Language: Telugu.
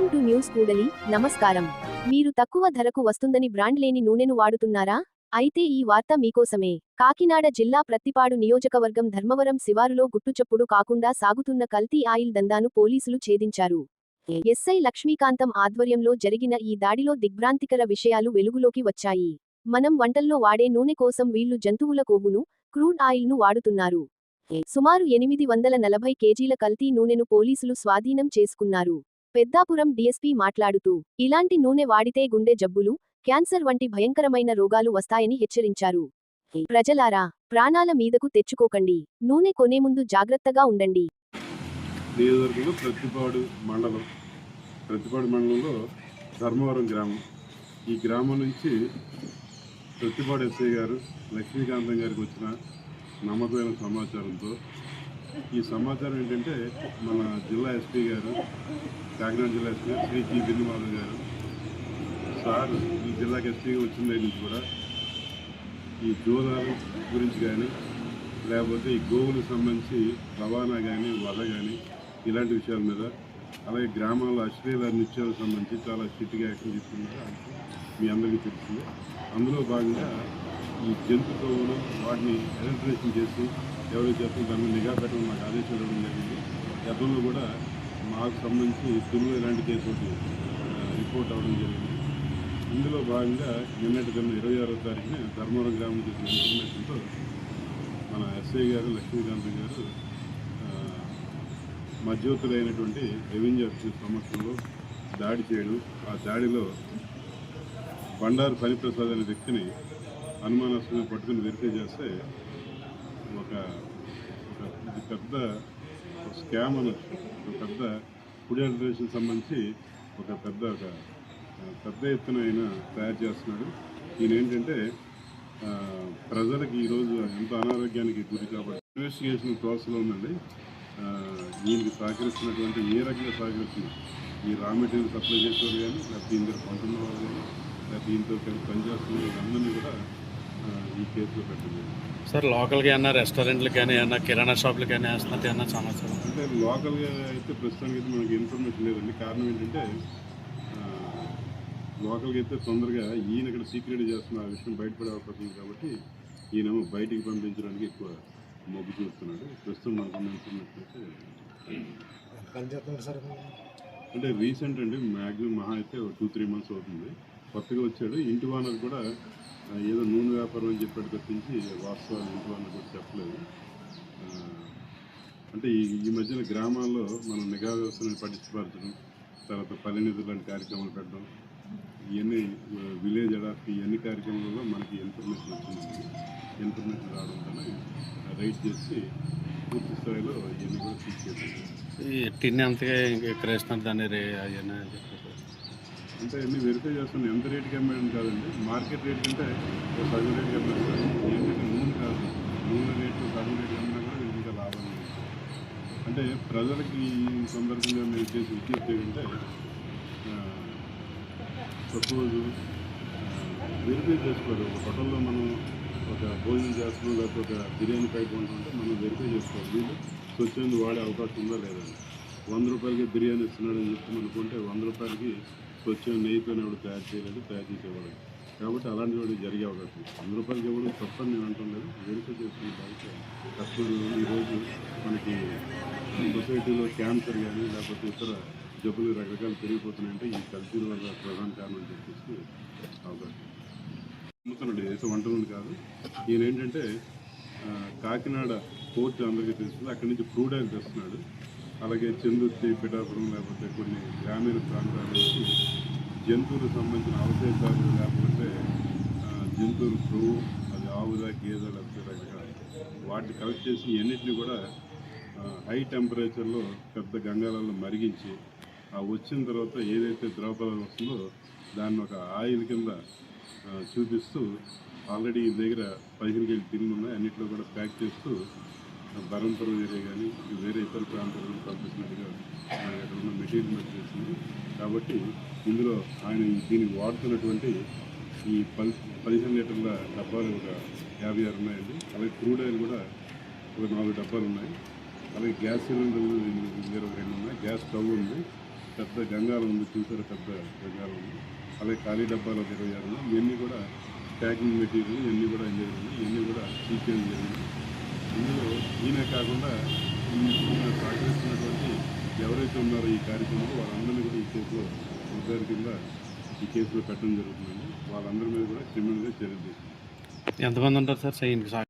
వెల్కమ్ టు న్యూస్ కూడలి. నమస్కారం. మీరు తక్కువ ధరకు వస్తుందని బ్రాండ్ లేని నూనెను వాడుతున్నారా? అయితే ఈ వార్త మీకోసమే. కాకినాడ జిల్లా ప్రత్తిపాడు నియోజకవర్గం ధర్మవరం శివారులో గుట్టుచప్పుడు కాకుండా సాగుతున్న కల్తీ ఆయిల్ దందాను పోలీసులు ఛేదించారు. ఎస్ఐ లక్ష్మీకాంతం ఆధ్వర్యంలో జరిగిన ఈ దాడిలో దిగ్భ్రాంతికర విషయాలు వెలుగులోకి వచ్చాయి. మనం వంటల్లో వాడే నూనె కోసం వీళ్ళు జంతువుల కొవ్వును క్రూడ్ ఆయిల్ను వాడుతున్నారు. సుమారు ఎనిమిది వందల నలభై కేజీల కల్తీ నూనెను పోలీసులు స్వాధీనం చేసుకున్నారు. పెద్దాపురం డీఎస్పీ మాట్లాడుతూ ఇలాంటి నూనె వాడితే గుండె జబ్బులు క్యాన్సర్ వంటి భయంకరమైన రోగాలు వస్తాయని హెచ్చరించారు. ప్రజలారా ప్రాణాల మీదకు తెచ్చుకోకండి. నూనె కొనే ముందు జాగ్రత్తగా ఉండండి. నియోజకవర్గంలో ప్రతిపాడు మండలం ప్రతిపాడు మండలంలో ధర్మవరం గ్రామం. ఈ గ్రామం నుంచి ప్రతిపాడు ఎస్ఐ గారు లక్ష్మీకాంతం గారికి వచ్చిన నమ్మకమైన సమాచారంతో ఈ సమాచారం ఏంటంటే మన జిల్లా ఎస్పీ గారు కాకినాడ జిల్లా ఎస్పీ శ్రీ జి బిందుమాధవ్ గారు సార్ ఈ జిల్లాకి ఎస్పీగా వచ్చిన దగ్గర నుంచి కూడా ఈ జోదాలు గురించి కానీ లేకపోతే ఈ గోవులకు సంబంధించి రవాణా కానీ వధ కానీ ఇలాంటి విషయాల మీద అలాగే గ్రామాల్లో అశ్లీల నృత్యాలకు సంబంధించి చాలా స్ట్రిక్ట్గా యాక్షన్ తీసుకున్నారు మీ అందరికీ తెలిసింది అందులో భాగంగా ఈ జంతు వాటిని ఎలక్ట్రేషన్ చేసి ఎవరు చేస్తున్న దాని మీద నిఘా పెట్టడం నాకు ఆదేశాలు ఇవ్వడం జరిగింది. గతంలో కూడా మాకు సంబంధించి తిరుగు ఇలాంటి కేసులు రిపోర్ట్ అవ్వడం జరిగింది. ఇందులో భాగంగా నిన్నటి దిన ఇరవై ఆరో తారీఖున ధర్మవరం గ్రామం చేసిన ఇన్ఫర్మేషన్తో మన ఎస్ఐ గారు లక్ష్మీకాంత్ గారు మధ్యవర్తులైనటువంటి రెవెన్యూ ఆఫీసర్ సమక్షంలో దాడి చేయడం ఆ దాడిలో బండారు హరిప్రసాద్ అనే వ్యక్తిని అనుమానాస్పదంగా పట్టుకుని వెరిఫై చేస్తే ఒక ఇది పెద్ద ఒక స్కామ్ అనొచ్చు ఒక పెద్ద ఫుడ్ అడ్మినిస్ట్రేషన్ సంబంధించి ఒక పెద్ద ఒక పెద్ద ఎత్తున ఆయన తయారు చేస్తున్నాడు. ఈయన ఏంటంటే ప్రజలకు ఈరోజు ఎంతో అనారోగ్యానికి గురి కాబట్టి ఇన్వెస్టిగేషన్ ప్రాసెస్లో ఉందండి. దీనికి సహకరిస్తున్నటువంటి ఏ రకంగా సహకరిస్తున్నారు ఈ రా మెటీరియల్ సప్లై చేసేవారు కానీ లేకపోతే ఇందులో కొంటున్న వాళ్ళు కానీ లేకపోతే దీంతో కలిసి పనిచేస్తున్న వాళ్ళందరినీ కూడా ఈ కేసులో పెట్టండి సార్ లోకల్గా ఏమన్నా రెస్టారెంట్లకు కానీ ఏమన్నా కిరాణా షాపులకు కానీ వేస్తున్నట్టు ఏమన్నా సమాచారం? అంటే లోకల్గా అయితే ప్రస్తుతానికి అయితే మనకి ఇన్ఫర్మేషన్ లేదండి. కారణం ఏంటంటే లోకల్గా అయితే తొందరగా ఈయన ఇక్కడ సీక్రెట్ చేస్తున్న ఆ విషయం బయటపడే అవకాశం ఉంది కాబట్టి ఈయనేమో బయటికి పంపించడానికి ఎక్కువ మొగ్గు చూపుతున్నాడు. ప్రస్తుతం మనకున్న ఇన్ఫర్మేషన్ అయితే అంటే రీసెంట్ అండి మ్యాక్సిమం మహా అయితే టూ త్రీ మంత్స్ అవుతుంది. కొత్తగా వచ్చాడు. ఇంటి వానర్ కూడా ఏదో నూనె వ్యాపారం అని చెప్పాడు తప్పించి వాస్తవాలు ఇంటి వానర్ కూడా చెప్పలేదు. అంటే ఈ ఈ మధ్యన గ్రామాల్లో మనం నిఘా వ్యవస్థను పటిష్టపరచడం తర్వాత పల్లె లాంటి కార్యక్రమాలు పెట్టడం ఇవన్నీ విలేజ్ అడాప్ట్ ఇవన్నీ కార్యక్రమాలలో మనకి ఇన్ఫర్మేషన్ వచ్చింది. ఇన్ఫర్మేషన్ రావడంతో రైట్ చేసి పూర్తి స్థాయిలో ఇవన్నీ కూడా తీసుకెళ్ళాం ఈ టిన్ ఎంతగా ఎక్కడ వేస్తున్నారు దాని అవన్నీ చెప్పారు. అంటే అన్ని వెరిఫై చేస్తాను ఎంత రేటుకి అమ్మేయడం కాదండి. మార్కెట్ రేట్ కంటే ఒక సగం రేటుకి అమ్మేస్తారు ఏంటంటే నూనె కాదు. నూనె రేటు సగం రేటు అమ్మినా కూడా వీళ్ళకి ఇంకా లాభం అంటే ప్రజలకి ఈ సందర్భంగా మేము చేసి విజ్ఞప్తి ఏంటంటే సపోజ్ వెరిఫై చేసుకోవాలి. ఒక హోటల్లో మనం ఒక భోజనం చేస్తున్నాం లేకపోతే ఒక బిర్యానీ ప్యాకెట్ కొంటుంటే మనం వెరిఫై చేసుకోవాలి. వీళ్ళు స్వచ్ఛంగా వాడే అవకాశం ఉందా లేదండి. వంద రూపాయలకి బిర్యానీ ఇస్తున్నాడని చెప్పి అనుకుంటే వంద రూపాయలకి స్వచ్ఛమైన నెయ్యితో ఎవరు తయారు చేయలేదు తయారు చేసేవాడు కాబట్టి అలాంటి వాడు జరిగే అవకాశం వంద రూపాయలకి ఇవ్వడం తప్పని నేను అంటాం లేదు వెరిఫై చేసుకునే బాధ్యత కస్టమర్ ఈరోజు మనకి సొసైటీలో క్యాన్సర్ కానీ లేకపోతే ఇతర జబ్బులు రకరకాలు పెరిగిపోతున్నాయంటే ఈ కల్చర్ వల్ల ప్రధాన కారణం చెప్పేసి అవకాశం అమ్ముతున్నాడు ఏదో వంట కాదు. ఈయన ఏంటంటే కాకినాడ పోర్ట్ అందరికీ తెలుస్తుంది అక్కడి నుంచి క్రూడ్ ఆయిల్ తెస్తున్నాడు. అలాగే చందుర్తి పిఠాపురం లేకపోతే కొన్ని గ్రామీణ ప్రాంతాల జంతువులకు సంబంధించిన అవశేషాలు లేకపోతే జంతువులు జంతువుల అది ఆవుదా గేదె లేకపోతే రకరకాల వాటిని కలెక్ట్ చేసి ఎన్నిటిని కూడా హై టెంపరేచర్లో పెద్ద గంగాలలో మరిగించి ఆ వచ్చిన తర్వాత ఏదైతే ద్రవ వస్తుందో దాన్ని ఒక ఆయిల్ కింద చూపిస్తూ ఆల్రెడీ దగ్గర పదిహేను కేజీ టిన్లు ఉన్నాయి అన్నింటిలో కూడా ప్యాక్ చేస్తూ బరంపురం ఏరియా కానీ వేరే ఇతర ప్రాంతాలను పంపిస్తున్నట్టుగా మనకి అక్కడ ఉన్న మెటీరియల్ మీద చేసింది కాబట్టి ఇందులో ఆయన దీనికి వాడుతున్నటువంటి ఈ పది పదిహేను లీటర్ల డబ్బాలు ఒక యాభై ఆరు ఉన్నాయండి. అలాగే క్రూడ్ ఆయిల్ కూడా ఒక నాలుగు డబ్బాలు ఉన్నాయి. అలాగే గ్యాస్ సిలిండర్లు ఇరవై రెండు ఉన్నాయి. గ్యాస్ స్టవ్ ఉంది. పెద్ద గంగారం ఉంది. చూసారు? పెద్ద గంగాలం ఉంది. అలాగే ఖాళీ డబ్బాలు ఒక ఇరవై ఆరు ఉన్నాయి. ఇవన్నీ కూడా ప్యాకింగ్ మెటీరియల్ ఇవన్నీ కూడా ఇంజనీర్ ఇవన్నీ కూడా సీపీఎం జరిగింది. ఇందులో ఈయనే కాకుండా సహకరిస్తున్నటువంటి ఎవరైతే ఉన్నారో ఈ కార్యక్రమంలో వాళ్ళందరినీ కూడా ఈ కేసులో ఉద్దారి కింద ఈ కేసులో పెట్టడం జరుగుతుందండి. వాళ్ళందరి మీద కూడా క్రిమినల్గా చర్యలు తీసుకుంటాం ఎంతమంది ఉంటారు సార్? సైన్కి